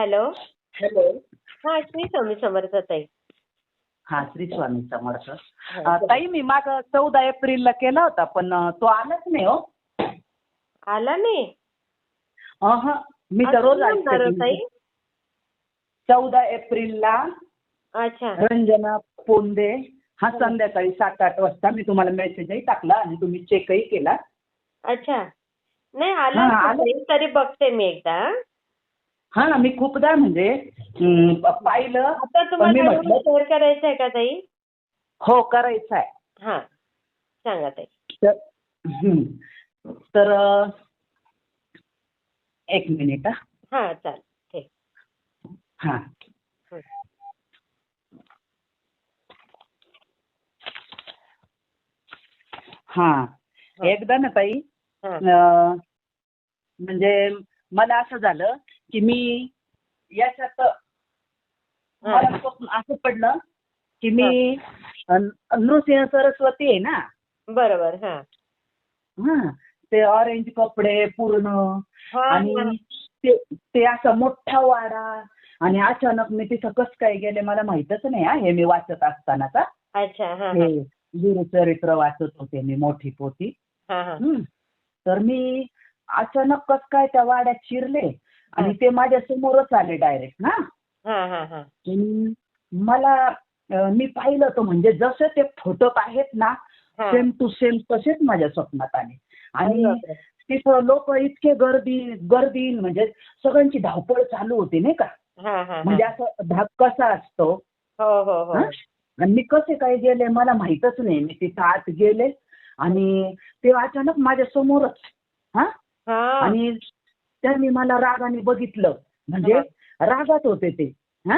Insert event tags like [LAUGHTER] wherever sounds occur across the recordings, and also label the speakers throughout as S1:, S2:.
S1: Hello.
S2: Hello.
S1: हा श्री स्वामी समर्थ ताई.
S2: हा श्री स्वामी समर्थ.
S1: हा,
S2: अं, ताई मी माग चौदा एप्रिलला केला होता पण अं, तो आलाच नाही हो.
S1: आला नाही?
S2: अहं, मी
S1: आज
S2: तर रोज
S1: कोण म्हणणार हो
S2: ऐकते
S1: ताई.
S2: चौदा एप्रिलला
S1: अच्छा.
S2: रंजना पोंदे हा संध्याकाळी सात आठ वाजता मी तुम्हाला मेसेजही टाकला आणि तुम्ही चेकही केला.
S1: अच्छा. नाही आला
S2: हा,
S1: असेल
S2: आला.
S1: ताई, तरी बघते मी एकदा. हा.
S2: ना मी खूपदा म्हणजे पाहिलं
S1: आता
S2: पण मी
S1: तुम्हाला
S2: म्हटलं
S1: शेअर करायचं आहे का ताई
S2: हो करायचं आहे
S1: हा सांगा ताई
S2: तर हं. तर अं, एक मिनिट हा.
S1: हा चालेल ठीक
S2: हा
S1: हं.
S2: हा एकदा ना ताई
S1: हा
S2: अं, म्हणजे मला असं झालं की मी याच्यात मला स्वप्न असं पडलं की मी नृसिंह सरस्वती आहे ना?
S1: बरोबर हा.
S2: ते ऑरेंज कपडे पूर्ण. आणि ते ते असा मोठा वाडा आणि अचानक मी तिथं कसं काय गेले मला माहीतच नाही हा हे मी वाचत असतानाचा.
S1: अच्छा
S2: गुरुचरित्र वाचत होते मी मोठी पोती. तर मी अचानक कस काय त्या वाड्यात शिरले आणि ते माझ्या समोरच आले डायरेक्ट ना.
S1: हा हा हा.
S2: मला मी पाहिलं तर म्हणजे जसे ते फोटो आहेत ना सेम टू सेम तसेच माझ्या स्वप्नात आले. आणि. तिथं लोक इतके गर्दी गर्दी म्हणजे सगळ्यांची धावपळ चालू होती नाही का?
S1: हा हा हा.
S2: म्हणजे असं धाक कसा असतो?
S1: हो हो हो?
S2: आणि मी कसे काय गेले मला माहीतच नाही. मी तिथं आत गेले आणि ते अचानक माझ्या समोरच हा. आणि त्यांनी मला रागाने बघितलं. म्हणजे रागात होते ते. हा?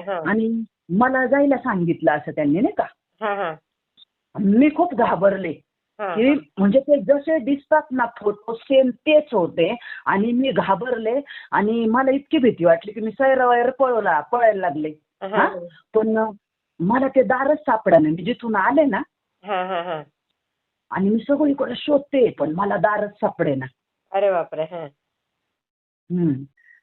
S1: हा.
S2: आणि मला जायला सांगितलं असं त्यांनी नाही का?
S1: हा हा.
S2: मी खूप घाबरले. की म्हणजे ते जसे दिसतात ना फोटो सेम तेच होते. आणि मी घाबरले. आणि मला इतकी भीती वाटली की मी सैरावैर पळवला पळायला लागले. पण मला ते दारच सापडा नाही मी जिथून आले ना आणि मी सगळीकडे शोधते पण मला दारच सापडे ना
S1: अरे बापरे.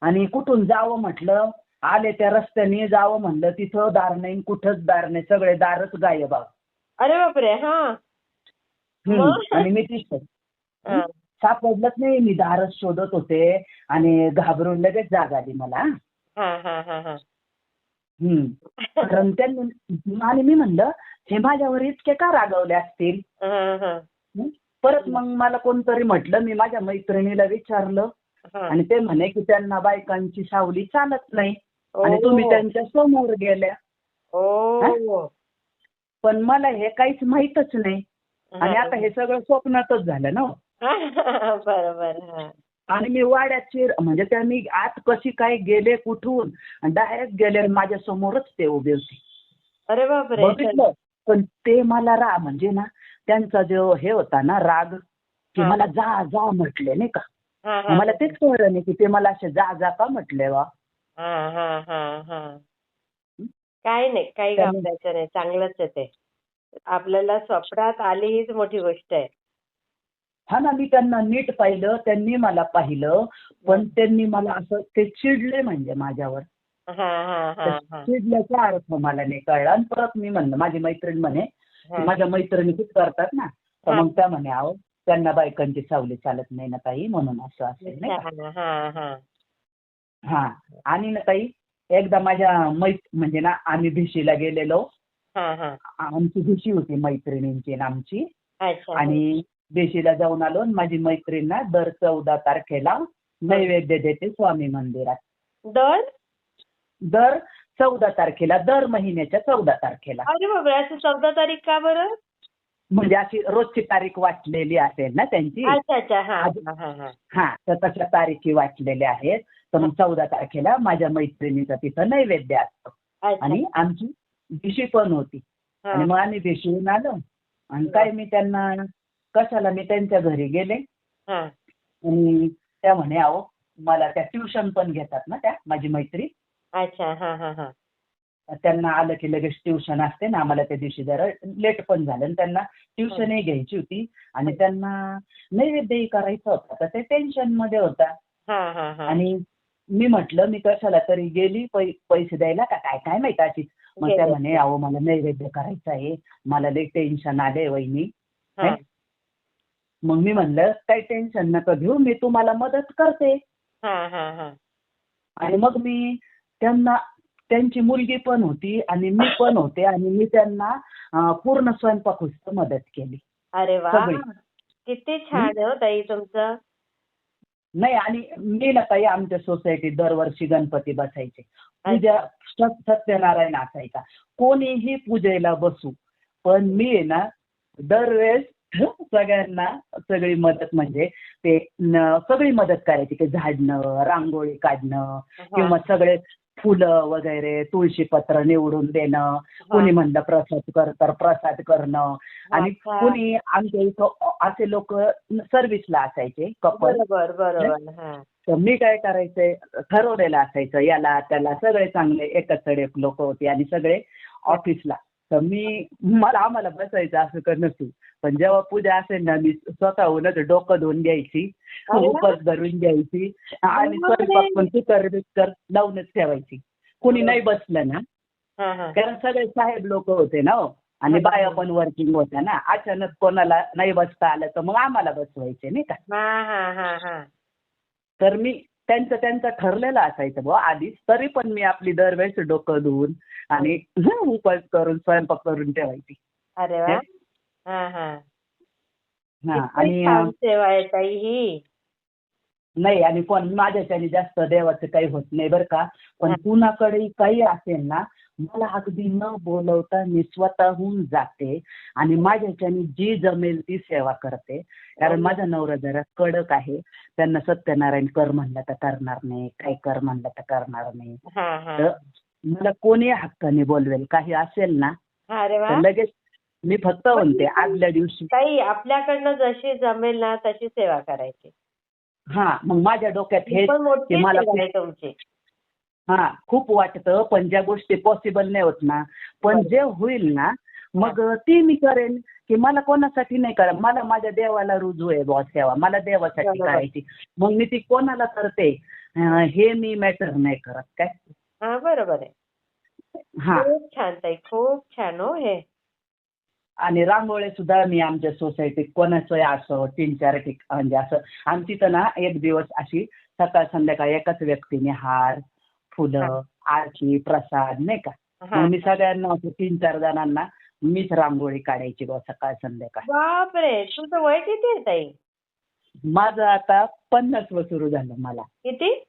S2: आणि कुठून जावं म्हटलं? आले त्या रस्त्याने जावं म्हणलं. तिथं दार नाही कुठंच दार नाही. सगळे दारच गायब आहोत.
S1: अरे बापरे हा.
S2: हम्म. आणि मी तिथं
S1: हा.
S2: सापडलंच नाही मी. दारच शोधत होते आणि घाबरून लगेच जाग आली मला.
S1: हा हा हा हा.
S2: हम्म. कारण त्यांनी आणि मी म्हणलं हे माझ्यावर इतके का रागवले असतील?
S1: हा हा.
S2: हं? परत मग मला कोणतरी म्हटलं. मी माझ्या मैत्रिणीला विचारलं. आणि ते म्हणे की त्यांना बायकांची सावली चालत नाही. आणि तुम्ही. त्यांच्यासमोर गेल्या. पण मला हे काहीच माहीतच नाही. आणि आता हे सगळं स्वप्नातच झालं ना हो.
S1: बरोबर हा.
S2: आणि मी वाड्यात शिर म्हणजे त्या मी आत कशी काय गेले कुठून डायरेक्ट गेले माझ्या समोरच ते उभे होते.
S1: अरे बापरे
S2: बघितलं? पण ते मला रा म्हणजे ना त्यांचा जो हे होता ना राग की
S1: हा.
S2: मला जा जा म्हटले नाही का? मला तेच कळलं नाही की ते मला असे जा जा का म्हटले वा
S1: हा हा हा हा. काही नाही काही घाबरायचं नाही. चांगलंच आहे ते. आपल्याला स्वप्नात आली हीच मोठी गोष्ट आहे.
S2: हा ना मी त्यांना नीट पाहिलं त्यांनी मला पाहिलं पण त्यांनी मला असं ते चिडले म्हणजे माझ्यावर.
S1: हा हा हा हा.
S2: चिडल्याचा अर्थ मला नाही कळला. आणि परत मी म्हणलं माझी मैत्रीण म्हणे. माझ्या मैत्रिणी खूप करतात ना. तर. मग त्या म्हणे आहो त्यांना बायकांची सावली चालत नाही ना ताई म्हणून असं असेल नाही का?
S1: हा हा हा.
S2: हा. आणि ना ताई एकदा माझ्या मैत म्हणजे ना आम्ही भिशीला गेलेलो.
S1: हा हा.
S2: आमची भिशी होती मैत्रिणींची आणि आमची.
S1: अच्छा.
S2: आणि देशीला जाऊन आलो आणि माझी मैत्रीण ना दर चौदा तारखेला नैवेद्य देते स्वामी मंदिरात.
S1: दर?
S2: दर चौदा तारखेला दर महिन्याच्या चौदा तारखेला.
S1: अरे असं चौदा तारीख का बरं?
S2: म्हणजे अशी रोजची तारीख वाचलेली असेल ना त्यांची?
S1: अच्छा अच्छा. हा हा हा हा.
S2: हा तर तशा तारीखी वाचलेल्या आहेत. तर मग चौदा तारखेला माझ्या मैत्रिणीचा तिथं नैवेद्य असतो.
S1: अच्छा.
S2: आणि आमची भिशी पण होती.
S1: हा.
S2: आणि मग आम्ही भिशीहून आलो. आणि काय मी त्यांना कशाला मी त्यांच्या घरी गेले?
S1: हा.
S2: आणि त्या म्हणे अहो मला त्या ट्युशन पण घेतात ना त्या माझी मैत्री.
S1: अच्छा हा हा हा.
S2: त्यांना आलं की लगेच ट्युशन असते ना आम्हाला त्या दिवशी जरा लेट पण झालं. आणि त्यांना ट्युशनही घ्यायची होती. आणि त्यांना नैवेद्यही करायचा होता. तर ते टेन्शनमध्ये होता.
S1: हा हा हा.
S2: आणि मी म्हटलं मी कशाला तरी गेली पै पैसे द्यायला का काय? काय माहिती अशी मग त्या. म्हणे अहो मला नैवेद्य करायचं आहे. मला लई टेन्शन आले वहिनी. मग मी म्हणलं काही टेन्शन नका घेऊ. मी तुम्हाला मदत करते. आणि मग मी त्यांना त्यांची मुलगी पण होती आणि मी पण होते आणि मी त्यांना पूर्ण स्वयंपाक मदत केली.
S1: अरे वा. किती छान हो ताई तुमचं.
S2: नाही आणि मी ना ताई आमच्या सोसायटीत दरवर्षी गणपती बसायचे. पूजा सत- सत्यनारायण असायचा. कोणीही पूजेला बसू पण मी आहे ना दरवेळेस सगळ्यांना सगळी मदत म्हणजे ते सगळी मदत करायची. की झाडणं रांगोळी काढणं किंवा सगळे फुलं वगैरे तुळशीपत्र निवडून देणं कोणी म्हणलं प्रसाद कर तर प्रसाद करणं. आणि
S1: अच्छा.
S2: कोणी आमच्या इथं असे लोक सर्व्हिसला असायचे कपल
S1: बरोबर बरोबर हा?
S2: तर मी काय करायचंय ठरवलेलं असायचं याला त्याला सगळे चांगले एकच लोक होते आणि सगळे ऑफिसला तर मी मला आम्हाला बसायचं असं कर नसू. पण जेव्हा पूजा असेल ना मी स्वतःहूनच डोकं धुवून घ्यायची
S1: वा.
S2: उपास धरून घ्यायची आणि. स्वयंपाक पण कुकर बिकर लावूनच ठेवायची. कोणी नाही बसलं ना
S1: हा हा.
S2: कारण सगळे साहेब लोक होते ना हो. आणि बाया पण वर्किंग होत्या ना. अचानक कोणाला नाही बसता आलं तर मग आम्हाला बसवायचे नाही का?
S1: हा हा हा हा.
S2: तर मी त्यांचं त्यांचं ठरलेलं असायचं बुवा आधीच. तरी पण मी आपली दरवेळेस डोकं धुवून आणि उपास करून स्वयंपाक करून ठेवायची.
S1: अरे वा. हा? हा
S2: हा. आणि
S1: छान
S2: अं,
S1: सेवा आहे ताई ही.
S2: नाही आणि पण माझ्याच्याने जास्त देवाचं काही होत नाही बरं का. पण. कुणाकडे काही असेल ना मला अगदी न बोलवता मी स्वतःहून जाते आणि माझ्याच्याने जी जमेल ती सेवा करते. कारण. माझा नवरा जरा कडक आहे. त्यांना सत्यनारायण कर म्हणलं तर करणार नाही. काय कर म्हणलं तर करणार नाही. तर मला कोणी हक्काने बोलवेल? काही असेल ना? तर लगेच मी फक्त म्हणते आदल्या दिवशी.
S1: ताई आपल्याकडनं जशी जमेल ना तशी सेवा करायची.
S2: हा मग माझ्या डोक्यात
S1: ही
S2: मला
S1: तुमची.
S2: हा खूप वाटतं पण ज्या गोष्टी पॉसिबल नाही होत ना. पण. जे होईल ना मग ती मी करेन की मला कोणासाठी नाही करा मला माझ्या देवाला रुजू आहे बॉस सेवा मला देवासाठी
S1: बरोबर.
S2: करायची मग मी ती कोणाला करते? अं, हे मी मॅटर नाही करत काय?
S1: हा बरोबर आहे.
S2: हा.
S1: खूप छान ताई खूप छान हो हे.
S2: आणि रांगोळ्या सुद्धा मी आमच्या सोसायटीत कोणाचं असं तीन चार ठिक म्हणजे असं. आमची तर ना एक दिवस अशी सकाळ संध्याकाळ एकाच व्यक्तीने हार फुलं आरती प्रसाद नाही का? मग मी सगळ्यांना असं तीन चार जणांना मीच रांगोळी काढायची बा सकाळ संध्याकाळ.
S1: बापरे! तुमचं वय किती आहे ताई?
S2: माझं आता पन्नास व सुरू झालं मला.
S1: किती?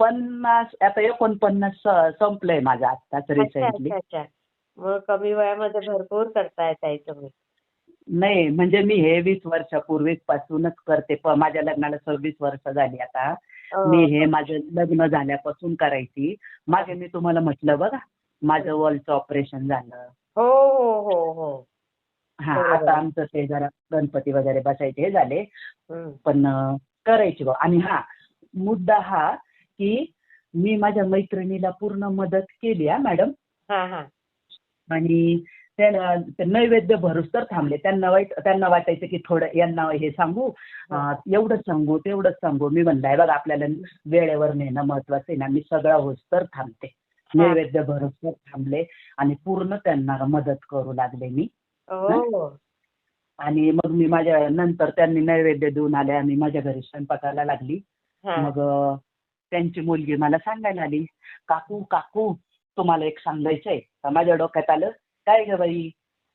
S2: पन्नास आता एकोणपन्नास संपलंय माझं आत्ताच रिसेंटली
S1: मग कमी वयामध्ये भरपूर करताय ताई तुम्ही.
S2: नाही म्हणजे मी हे वीस वर्षापूर्वी पासूनच करते. माझ्या लग्नाला सव्वीस वर्ष झाली आता. मी हे माझं लग्न झाल्यापासून करायची. मागे मी तुम्हाला म्हटलं बघा माझं वॉलचं ऑपरेशन झालं.
S1: हो हो हो हो.
S2: हा. आता आमचं ते जरा गणपती वगैरे बसायचे हे झाले. पण करायची बा आणि हा मुद्दा हा की मी माझ्या मैत्रिणीला पूर्ण मदत केली हा मॅडम.
S1: हा हा.
S2: आणि ते नैवेद्य भरूच तर थांबले. त्यांना वाईट त्यांना वाटायचं की थोडं यांना हे सांगू. अं, एवढंच सांगू तेवढंच सांगू. मी म्हणलाय बघा आपल्याला वेळेवर नेणं महत्वाचं आहे ना. मी सगळं होच तर थांबते. नैवेद्य भरूच तर थांबले आणि पूर्ण त्यांना मदत करू लागले मी.
S1: हो?
S2: आणि मग मी माझ्या नंतर त्यांनी नैवेद्य देऊन आले आणि माझ्या घरी स्वयंपाकाला लागली.
S1: हा.
S2: मग त्यांची मुलगी मला सांगायला आली काकू काकू तुम्हाला एक सांगायचंय. माझ्या डोक्यात आलं काय ग बाई?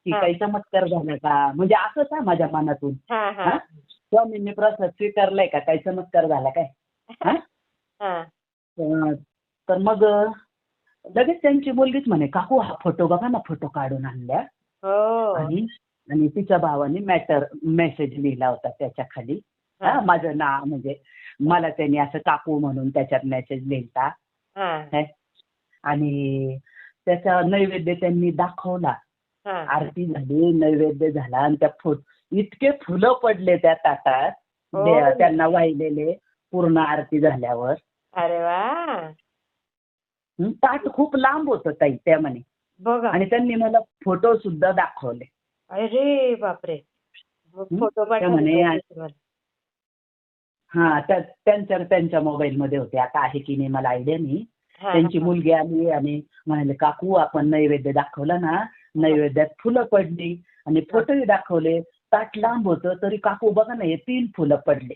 S2: की
S1: हा.
S2: काही चमत्कार झाला का म्हणजे असंच आहे माझ्या मनातून.
S1: हा
S2: हा?
S1: हा?
S2: स्वामींनी प्रसाद स्वीकारलाय का? काही चमत्कार झाला काय? हा?
S1: हा.
S2: तर मग लगेच त्यांची मुलगीच म्हणे काकू हा फोटो बघा ना फोटो काढून आणल्या.
S1: हो.
S2: आणि आणि तिच्या भावाने मॅटर मेसेज लिहिला होता त्याच्याखाली.
S1: हा.
S2: हा, माझं नाव म्हणजे मला त्यांनी असं काकू म्हणून त्याच्यात मेसेज
S1: हा.
S2: काय? आणि त्याचा नैवेद्य त्यांनी दाखवला. आरती झाली नैवेद्य झाला आणि त्या फुल इतके फुलं पडले त्या ताटात.
S1: हो.
S2: त्यांना वाहिलेले पूर्ण आरती झाल्यावर.
S1: अरे वा.
S2: ताट खूप लांब होतं ताई त्या म्हणे.
S1: बघा.
S2: आणि त्यांनी मला फोटो सुद्धा दाखवले.
S1: अरे बापरे? फोटो
S2: म्हणे. हा त्या- त्यांच्या त्यांच्या मोबाईलमध्ये होते. आता आहे की नाही मला आयडिया नाही. त्यांची. मुलगी आली आणि म्हणाले काकू आपण नैवेद्य दाखवला ना नैवेद्यात फुलं पडली आणि फोटोही दाखवले ताट लांब होतं तरी काकू बघा ना हे तीन फुलं पडले.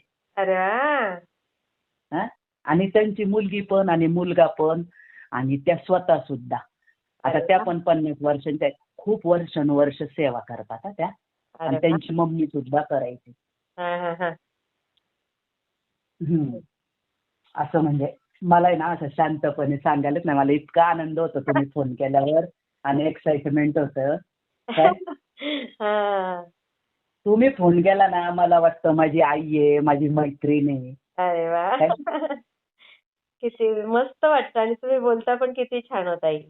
S2: हा? आणि त्यांची मुलगी पण आणि मुलगा पण आणि त्या स्वतः सुद्धा आता त्या. पण पन्नास वर्षांच्या. खूप वर्षानुवर्ष सेवा करतात त्या आणि. त्यांची मम्मी सुद्धा करायची. असं म्हणजे मला आहे ना असं शांतपणे सांगायलाच नाही मला इतका आनंद होतो तुम्ही [LAUGHS] फोन केल्यावर आणि एक्साइटमेंट होतं [LAUGHS] काय?
S1: हा.
S2: तुम्ही फोन केला ना मला वाटतं माझी आई आहे माझी मैत्रीण आहे
S1: अरे वा? [LAUGHS] किती मस्त वाटतं आणि तुम्ही बोलता पण किती छान होता आई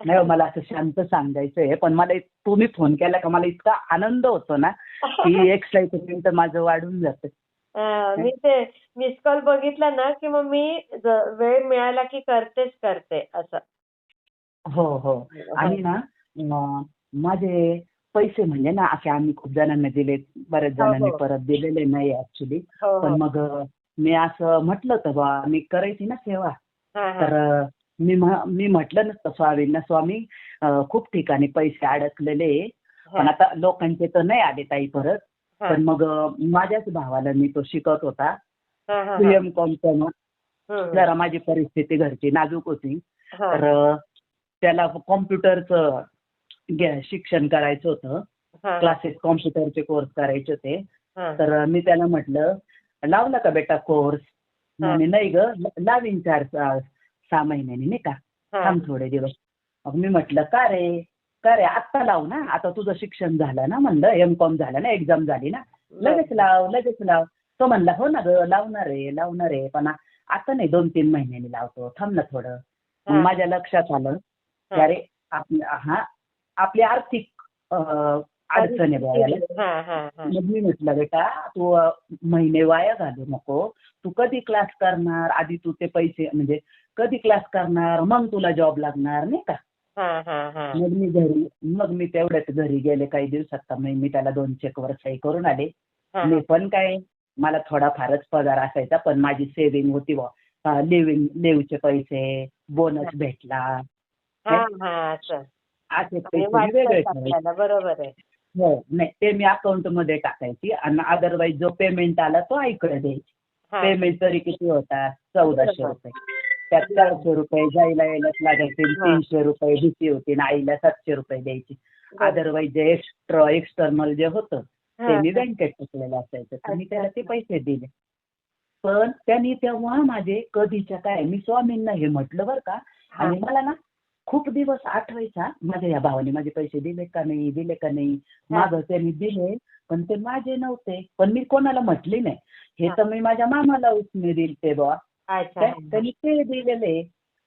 S2: नाही हो, मला असं शांत सांगायचंय पण मला इत- तुम्ही फोन केला का मला इतका आनंद होतो ना की एक्साइटमेंट माझं वाढून जातं
S1: मी ते मिस कॉल बघितला ना की मग मी वेळ मिळाला की करतेच करते असं.
S2: हो हो. आणि ना माझे पैसे म्हणजे ना असे आम्ही खूप जणांना दिले बऱ्याच
S1: हो, हो.
S2: जणांनी परत दिलेले नाही ऍक्च्युली
S1: हो
S2: पण
S1: हो
S2: मग अं, मी असं म्हटलं होतं बा मी करायची ना सेवा.
S1: हा, हा.
S2: तर अं, मी म्ह- मी म्हटलं नसतं स्वामींना स्वामी अं, खूप ठिकाणी पैसे अडकलेले आहे. पण आता लोकांचे तर नाही आले ताई परत.
S1: हा,
S2: पण मग माझ्याच भावाला मी तो शिकवत होता. पीएम कॉमचं. जरा माझी परिस्थिती घरची नाजूक होती. तर त्याला कॉम्प्युटरचं शिक्षण करायचं होतं क्लासेस कॉम्प्युटरचे कोर्स करायचे होते. तर मी त्याला म्हटलं लावला का बेटा कोर्स. म्हणे नाही ग लावीन चार सहा महिन्यांनी नाही का. थांब थोडे दिवस मग मी म्हटलं का रे का रे आत्ता लाव ना. आता तुझं शिक्षण झालं ना म्हणलं एम कॉम झालं ना एक्झाम झाली ना. लगेच लाव लगेच लाव. तो म्हणला हो ना ग लावणार आहे लावणार आहे पण आता नाही दोन तीन महिन्यांनी लावतो. थांब ना थोडं. माझ्या लक्षात आलं की. अरे हा आपली आर्थिक अडचण आहे बुवा याला.
S1: हा, हा, हा.
S2: मग मी म्हटलं बेटा तू महिने वाया घालू नको. तू कधी क्लास करणार? आधी तू ते पैसे म्हणजे कधी क्लास करणार? मग तुला जॉब लागणार नाही का?
S1: हा, हा, हा.
S2: मग मी घरी मग मी तेवढ्यात घरी गेले काही दिवसात. तर मग मी त्याला दोन चेकवर सही करून आले.
S1: हा,
S2: मी पण काय मला थोडा फारच पगार असायचा पण माझी सेव्हिंग होती बुवा. लिव्हिंग लिव्हचे पैसे बोनस भेटला.
S1: हा, हा, असं.
S2: असे
S1: आणि
S2: पैसे मी
S1: वाटतंच
S2: वेगळे ठेवायचे.
S1: आपल्याला बरोबर आहे.
S2: हो नाही ते मी अकाउंटमध्ये टाकायची आणि अदरवाईज जो पेमेंट आला तो आईकडे द्यायची.
S1: हा.
S2: पेमेंट तरी किती होता चौदाशे
S1: बरोबर.
S2: रुपये. त्यात चारशे रुपये जायला यायलाच लागायचे. तीनशे रुपये भीती होती आणि आईला सातशे रुपये द्यायची अदरवाईज जे एक्स्ट्रा एक्सटर्नल जे होतं ते मी. बँकेत टाकलेलं असायचं तर मी
S1: अच्छा,
S2: त्याला ते. पैसे दिले पण त्यांनी तेव्हा माझे कधीच्या काय मी स्वामींना हे म्हटलं बरं का. आणि मला ना खूप दिवस आठवायचा माझ्या या भावाने माझे पैसे दिले का नाही दिले का नाही. मागं त्यांनी दिले पण ते माझे नव्हते पण मी कोणाला म्हटली नाही हे
S1: हा.
S2: तर मी माझ्या मामाला उसने दिल ते बा
S1: अच्छा.
S2: त्यांनी ते दिलेले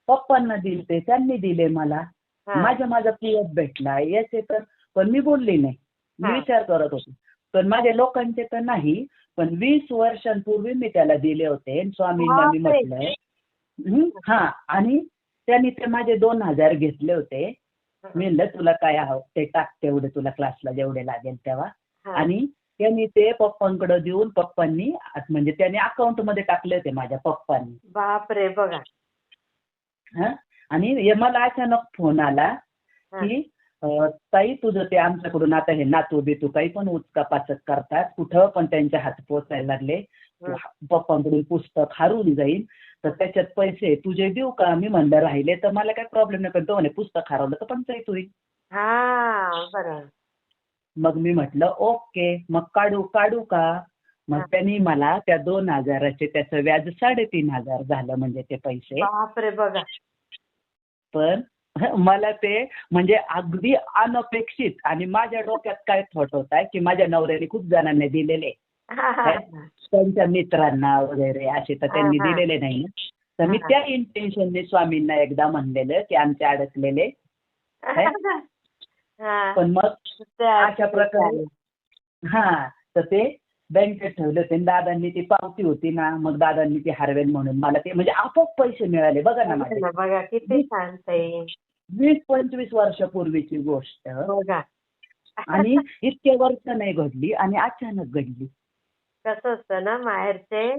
S2: पप्पांना दिलते त्यांनी दिले मला.
S1: हा.
S2: माझ्या माझा पीएफ भेटला याचे तर पण मी बोलली नाही. मी
S1: हा.
S2: विचार करत होते. पण माझ्या लोकांचे तर नाही पण वीस वर्षांपूर्वी मी त्याला दिले होते आणि स्वामींना मी
S1: बापरे.
S2: म्हटलं. हं, हा. आणि त्यांनी ते माझे दोन हजार घेतले होते. मी म्हणलं तुला काय हवं? ते टाक तेवढे तुला क्लासला जेवढे लागेल तेव्हा.
S1: हा.
S2: आणि त्यांनी ते पप्पांकडे देऊन पप्पांनी आत- म्हणजे त्यांनी अकाउंटमध्ये टाकले होते माझ्या पप्पांनी
S1: बापरे बघा
S2: हं? आणि हे मला अचानक फोन आला. की अं, ताई तुझं ते आमच्याकडून आता हे नातू बितू काही पण उचका पाचक करतात कुठं पण त्यांच्या हात पोचायला लागले
S1: हं.
S2: पप्पांकडून पुस्तक हरवून जाईल तर त्याच्यात पैसे तुझे देऊ का मी म्हणलं राहिले तर मला काही प्रॉब्लेम नाही पण तो म्हणे पुस्तक हरवलं तर पंचायत होईल
S1: हा बरं
S2: मग मी म्हटलं ओके मग काढू काढू का मग. त्यांनी मला त्या दोन हजाराचे त्याचं व्याज साडेतीन हजार झालं म्हणजे ते पैसे
S1: बापरे बघा
S2: पण [LAUGHS] मला ते म्हणजे अगदी अनपेक्षित आणि माझ्या डोक्यात काय थॉट होता की माझ्या नवऱ्याने खूप जणांना दिलेले. त्यांच्या मित्रांना वगैरे असे तर त्यांनी. दिलेले नाही तर मी. त्या इंटेन्शनने स्वामींना एकदा म्हणलेलं की आमचे अडकलेले. [LAUGHS] पण मग अशा प्रकारे हा तर ते बँकेत ठेवले होते दादांनी ती पावती होती ना मग दादांनी ती हरवेल म्हणून. मला ते म्हणजे आपोआप पैसे मिळाले. बघा ना माझे.
S1: बघा बघा, किती छान ताई.
S2: वीस पंचवीस वर्षापूर्वीची गोष्ट.
S1: बघा.
S2: आणि इतके वर्ष नाही घडली आणि अचानक घडली.
S1: कसं असतं ना माहेरचे?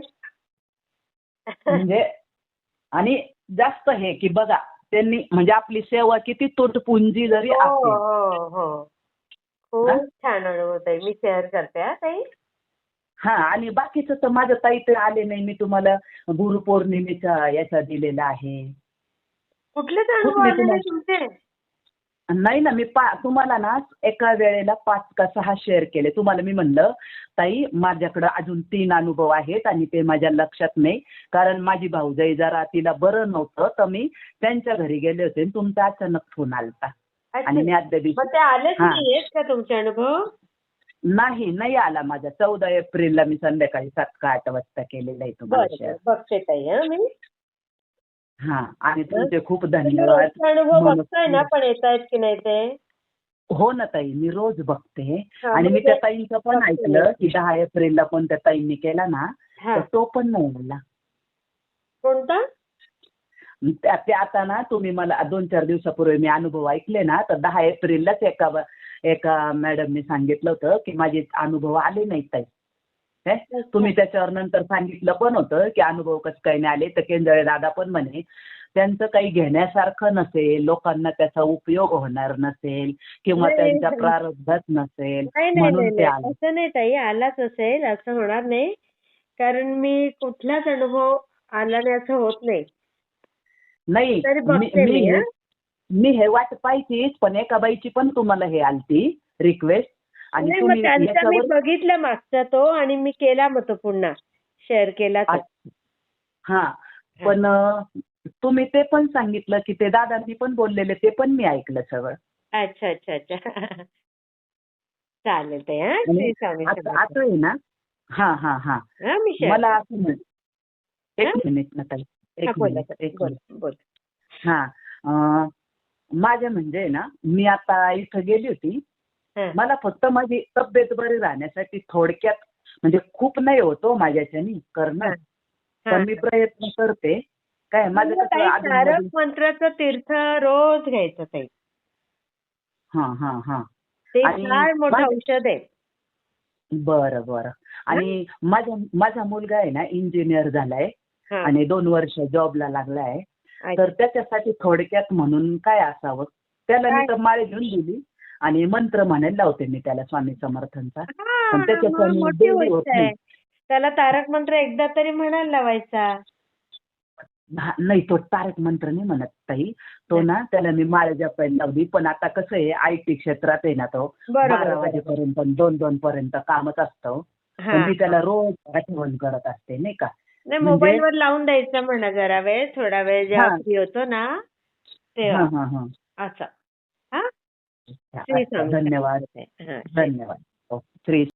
S2: म्हणजे आणि जास्त हे की बघा त्यांनी म्हणजे आपली सेवा किती तुटपुंजी जरी
S1: हो
S2: असेल.
S1: हो हो.
S2: हा?
S1: खूप छान अनुभव ताई मी शेअर करते हा ताई.
S2: हा आणि बाकीचं तर माझं ताई ते आले नाही मी तुम्हाला गुरुपौर्णिमेच्या याचा दिलेला आहे.
S1: कुठलेच
S2: खूप
S1: अनुभव
S2: मी
S1: आले नाही
S2: तुम्हाला-
S1: तुमचे?
S2: नाही ना मी पा तुम्हाला ना एका वेळेला पाच का सहा शेअर केले. तुम्हाला मी म्हणलं ताई माझ्याकडं अजून तीन अनुभव आहेत आणि ते माझ्या लक्षात नाही. कारण माझी भाऊजाई जरा तिला बरं नव्हतं तर मी त्यांच्या घरी गेले होते आणि तुमचा अचानक फोन आलता. आणि मी आदल्या दिवशी
S1: मग ते आलेच
S2: हा.
S1: नाहीयेत का तुमचे अनुभव?
S2: नाही नाही आला माझा. चौदा एप्रिलला मी संध्याकाळी सात का आठ वाजता केलेला आहे तुम्हाला शेअर
S1: बघते ताई हा मी.
S2: हा आणि तुमचे खूप धन्यवाद.
S1: अनुभव. बघताय ना पण येत आहेत की नाही ते?
S2: हो ना ताई मी रोज बघते. आणि मी
S1: म्हणजे-
S2: त्या ताईंचं पण ऐकलं की दहा एप्रिलला पण त्या ताईंनी केला ना तर तो पण नाही
S1: कोणता?
S2: ते आता ना तुम्ही मला दोन चार दिवसापूर्वी मी अनुभव ऐकले ना तर दहा एप्रिललाच एका एका मॅडमने सांगितलं होतं की माझे अनुभव आले नाहीत ताई. काय? तुम्ही त्याच्यावर नंतर सांगितलं पण होतं की अनुभव कसं काही नाही आले तर केंद्रे दादा पण म्हणे त्यांचं काही घेण्यासारखं नसेल लोकांना त्याचा उपयोग होणार नसेल किंवा
S1: नाही,
S2: त्यांच्या
S1: नाही.
S2: प्रारब्धात नसेल
S1: नाही नाही
S2: म्हणून
S1: नाही
S2: ते
S1: नाही.
S2: आले
S1: असं नाही ताई आलाच असेल असं होणार नाही कारण मी कुठलाच अनुभव आला नाही असं होत नाही
S2: नाही
S1: तरी
S2: मी
S1: बघते
S2: मी
S1: मी,
S2: हे-
S1: हं?
S2: मी हे वाट पाहिजेच पण एका बाईची पण तुम्हाला हे आलती रिक्वेस्ट
S1: नाही मग त्यांचा मी बघितला मागचा तो आणि मी केला मग तो पुन्हा. शेअर केला तो.
S2: हा. पण तुम्ही ते पण सांगितलं की ते दादांनी पण बोललेले ते पण मी ऐकलं सगळं.
S1: अच्छा अच्छा अच्छा. [LAUGHS] चालेल ते हा?
S2: आणि
S1: श्री स्वामी
S2: आता
S1: समर्थ.
S2: आता आहे ना? हा हा हा.
S1: हा मी शेअर
S2: मला असं म्हण एक? मिनिट ना ताई
S1: हा
S2: एक
S1: बोला
S2: मिनिट एक
S1: बोल
S2: मिनिट.
S1: बोल.
S2: हा. अं, माझ्या म्हणजे ना मी आता इथं गेली होती. मला फक्त माझी तब्येत बरी राहण्यासाठी थोडक्यात म्हणजे खूप नाही होतो माझ्याच्यानी करणं
S1: हा.
S2: पण मी प्रयत्न करते. काय माझं
S1: तुला
S2: कसं
S1: मंत्राचं तीर्थ रोज घ्यायचं ताई.
S2: हा हा हा.
S1: ते फार मोठं औषध आहे.
S2: बरं बरं. आणि माझा माझा मुलगा आहे ना इंजिनियर झालाय
S1: हा.
S2: आणि दोन वर्ष जॉबला लागलाय. तर त्याच्यासाठी थोडक्यात म्हणून काय असावं? त्याला मी? तर माळ घेऊन दिली. आणि मंत्र म्हणायला लावते मी त्याला स्वामी समर्थांचा. पण त्याच्यात
S1: मग
S2: आणि
S1: मोठी
S2: daily होत
S1: गोष्ट आहे.
S2: नाही.
S1: त्याला तारक मंत्र एकदा तरी म्हणायला लावायचा.
S2: हा, नाही तो तारक मंत्र नाही म्हणत ताई. तो ना त्याला मी माळ जपायला लावली. पण आता कसं आहे आय टी क्षेत्रात आहे ना तो. बारा
S1: बरोबर.
S2: वाजेपर्यंत दोन दोन पर्यंत कामच असतं.
S1: हा.
S2: पण मी त्याला रोज आठवण करत असते नाही का?
S1: नाही
S2: म्हणजे-
S1: मोबाईल वर लावून द्यायचं म्हणा जरा वेळ. थोडा वेळ जेव्हा. फ्री होतो ना
S2: हा
S1: तेव्हा
S2: हा हा.
S1: असं हा श्री
S2: अच्छा,
S1: स्वामी
S2: धन्यवाद. धन्यवाद. हो, श्री